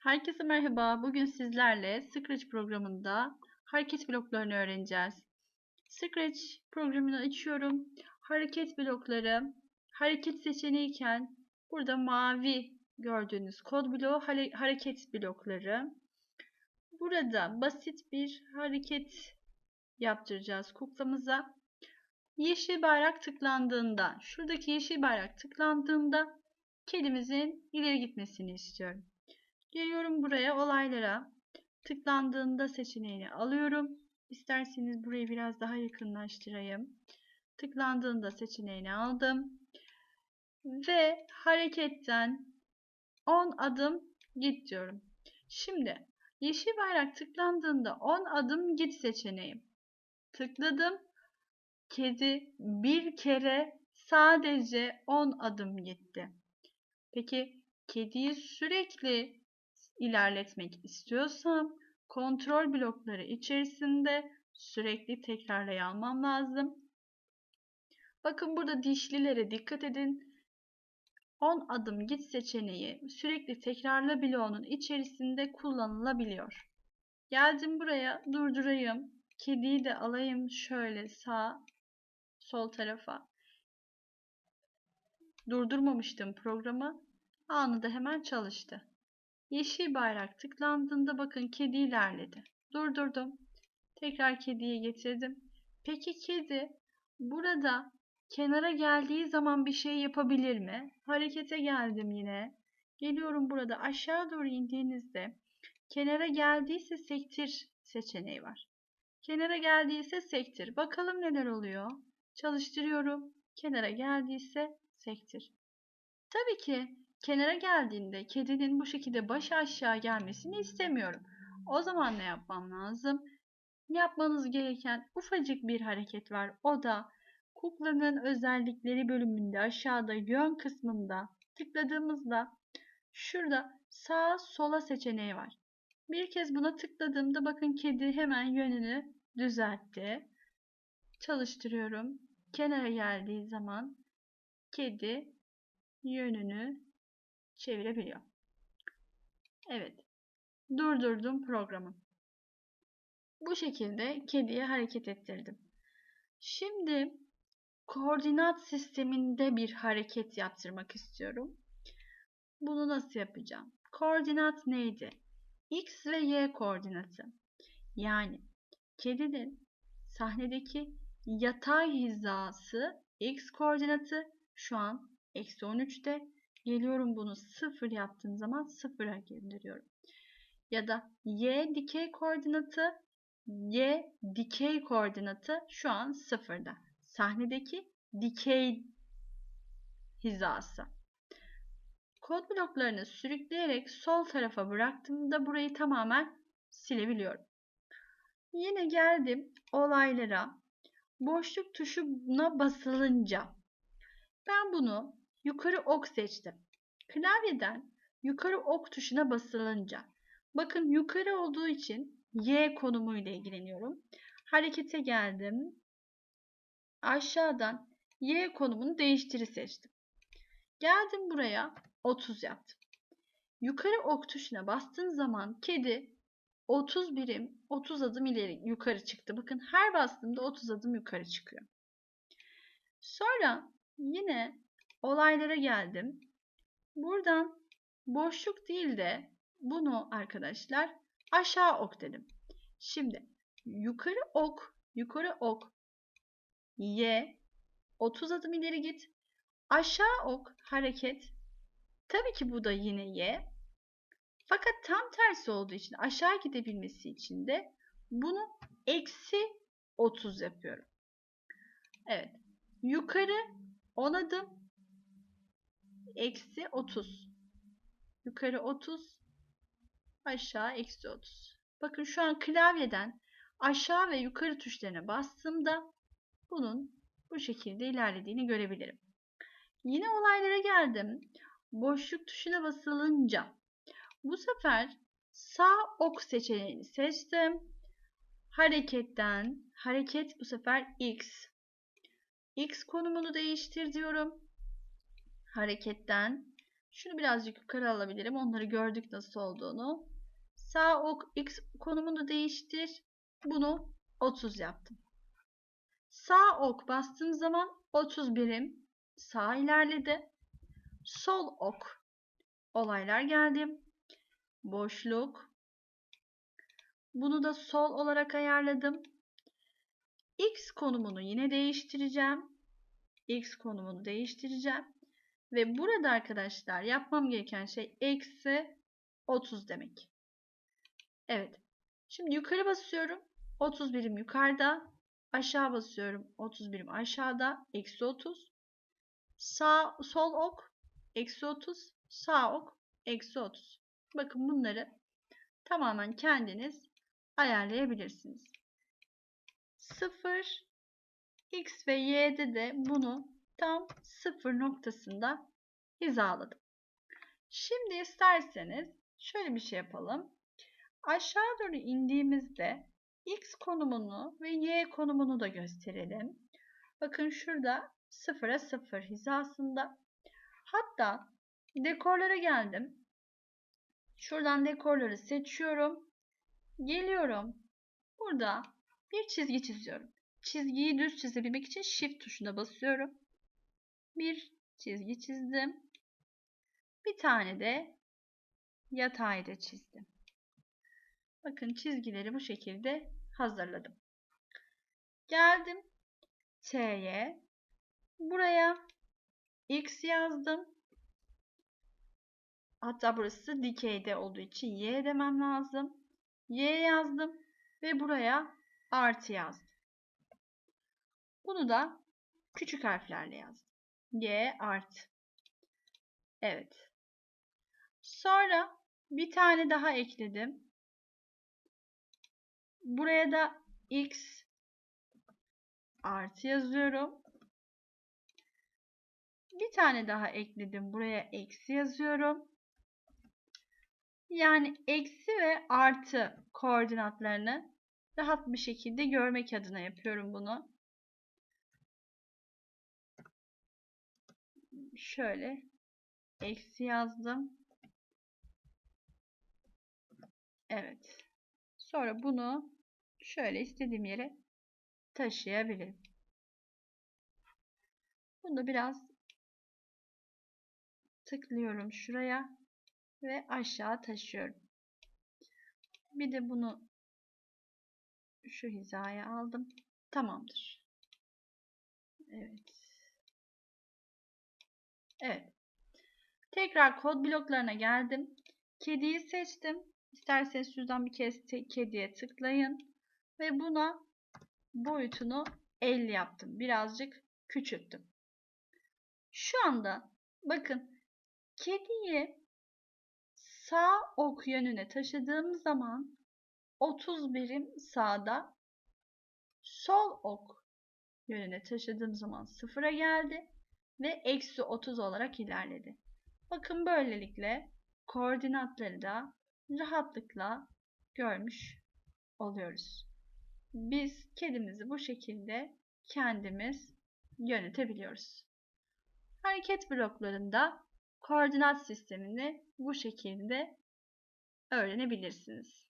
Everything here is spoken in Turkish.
Herkese merhaba. Bugün sizlerle Scratch programında hareket bloklarını öğreneceğiz. Scratch programını açıyorum. Hareket blokları, hareket seçeneğiken burada mavi gördüğünüz kod bloğu hareket blokları. Burada basit bir hareket yaptıracağız kuklamıza. Yeşil bayrak tıklandığında, şuradaki yeşil bayrak tıklandığında kedimizin ileri gitmesini istiyorum. Geliyorum buraya olaylara. Tıklandığında seçeneğini alıyorum. İsterseniz burayı biraz daha yakınlaştırayım. Tıklandığında seçeneğini aldım. Ve hareketten 10 adım git diyorum. Şimdi yeşil bayrak tıklandığında 10 adım git seçeneği. Tıkladım. Kedi bir kere sadece 10 adım gitti. Peki kediyi sürekli ilerletmek istiyorsam kontrol blokları içerisinde sürekli tekrarlay almam lazım. Bakın burada dişlilere dikkat edin. 10 adım git seçeneği sürekli tekrarla bloğunun içerisinde kullanılabiliyor. Geldim buraya durdurayım. Kediyi de alayım şöyle sağ sol tarafa. Durdurmamıştım programı. Anında hemen çalıştı. Yeşil bayrak tıklandığında bakın kedi ilerledi. Durdurdum. Tekrar kediye getirdim. Peki kedi burada kenara geldiği zaman bir şey yapabilir mi? Harekete geldim yine. Geliyorum burada aşağı doğru indiğinizde kenara geldiyse sektir seçeneği var. Kenara geldiyse sektir. Bakalım neler oluyor. Çalıştırıyorum. Kenara geldiyse sektir. Tabii ki kenara geldiğinde kedinin bu şekilde baş aşağı gelmesini istemiyorum. O zaman ne yapmam lazım? Yapmanız gereken ufacık bir hareket var. O da kuklanın özellikleri bölümünde aşağıda yön kısmında tıkladığımızda şurada sağ sola seçeneği var. Bir kez buna tıkladığımda bakın kedi hemen yönünü düzeltti. Çalıştırıyorum. Kenara geldiği zaman kedi yönünü çevirebiliyor. Evet. Durdurdum programı. Bu şekilde kediye hareket ettirdim. Şimdi koordinat sisteminde bir hareket yaptırmak istiyorum. Bunu nasıl yapacağım? Koordinat neydi? X ve Y koordinatı. Yani kedinin sahnedeki yatay hizası X koordinatı şu an eksi 13'te Geliyorum bunu sıfır yaptığım zaman sıfıra gönderiyorum. Ya da y dikey koordinatı y dikey koordinatı şu an sıfırda. Sahnedeki dikey hizası. Kod bloklarını sürükleyerek sol tarafa bıraktığımda burayı tamamen silebiliyorum. Yine geldim olaylara. Boşluk tuşuna basılınca ben bunu yukarı ok seçtim. Klavyeden yukarı ok tuşuna basılınca bakın yukarı olduğu için Y konumuyla ilgileniyorum. Harekete geldim. Aşağıdan Y konumunu değiştiri seçtim. Geldim buraya 30 yaptım. Yukarı ok tuşuna bastığım zaman kedi 30 birim 30 adım ileri yukarı çıktı. Bakın her bastığımda 30 adım yukarı çıkıyor. Sonra yine olaylara geldim. Buradan boşluk değil de bunu arkadaşlar aşağı ok dedim. Şimdi yukarı ok, yukarı ok Y 30 adım ileri git. Aşağı ok hareket. Tabii ki bu da yine Y. Fakat tam tersi olduğu için aşağı gidebilmesi için de bunu eksi 30 yapıyorum. Evet. Yukarı 10 adım eksi 30. Yukarı 30, aşağı eksi 30. Bakın şu an klavyeden aşağı ve yukarı tuşlarına bastığımda bunun bu şekilde ilerlediğini görebilirim. Yine olaylara geldim. Boşluk tuşuna basılınca bu sefer sağ ok seçeneğini seçtim. Hareketten hareket bu sefer x. X konumunu değiştir diyorum hareketten Şunu birazcık yukarı alabilirim. Onları gördük nasıl olduğunu. Sağ ok x konumunu değiştir. Bunu 30 yaptım. Sağ ok bastığım zaman 30 birim sağ ilerledi. Sol ok olaylar geldi. Boşluk. Bunu da sol olarak ayarladım. X konumunu yine değiştireceğim. X konumunu değiştireceğim. Ve burada arkadaşlar yapmam gereken şey eksi 30 demek. Evet. Şimdi yukarı basıyorum. 30 birim yukarıda. Aşağı basıyorum. 30 birim aşağıda. Eksi 30. Sağ, sol ok. Eksi 30. Sağ ok. Eksi 30. Bakın bunları tamamen kendiniz ayarlayabilirsiniz. 0 x ve y'de de bunu tam 0 noktasında hizaladım. Şimdi isterseniz şöyle bir şey yapalım. Aşağı doğru indiğimizde x konumunu ve y konumunu da gösterelim. Bakın şurada 0'a 0 hizasında. Hatta dekorlara geldim. Şuradan dekorları seçiyorum. Geliyorum. Burada bir çizgi çiziyorum. Çizgiyi düz çizebilmek için shift tuşuna basıyorum. Bir çizgi çizdim. Bir tane de yatayda çizdim. Bakın çizgileri bu şekilde hazırladım. Geldim T'ye. Buraya X yazdım. Hatta burası dikeyde olduğu için Y demem lazım. Y yazdım ve buraya artı yazdım. Bunu da küçük harflerle yazdım. Y artı. Evet. Sonra bir tane daha ekledim. Buraya da x artı yazıyorum. Bir tane daha ekledim. Buraya eksi yazıyorum. Yani eksi ve artı koordinatlarını rahat bir şekilde görmek adına yapıyorum bunu. Şöyle eksi yazdım. Evet. Sonra bunu şöyle istediğim yere taşıyabilirim. Bunu biraz tıklıyorum şuraya ve aşağı taşıyorum. Bir de bunu şu hizaya aldım. Tamamdır. Evet. Evet. Tekrar kod bloklarına geldim. Kediyi seçtim. İsterseniz şuradan bir kez kediye tıklayın. Ve buna boyutunu 50 yaptım. Birazcık küçülttüm. Şu anda bakın kediyi sağ ok yönüne taşıdığım zaman 30 birim sağda sol ok yönüne taşıdığım zaman sıfıra geldi ve eksi 30 olarak ilerledi. Bakın böylelikle koordinatları da rahatlıkla görmüş oluyoruz. Biz kedimizi bu şekilde kendimiz yönetebiliyoruz. Hareket bloklarında koordinat sistemini bu şekilde öğrenebilirsiniz.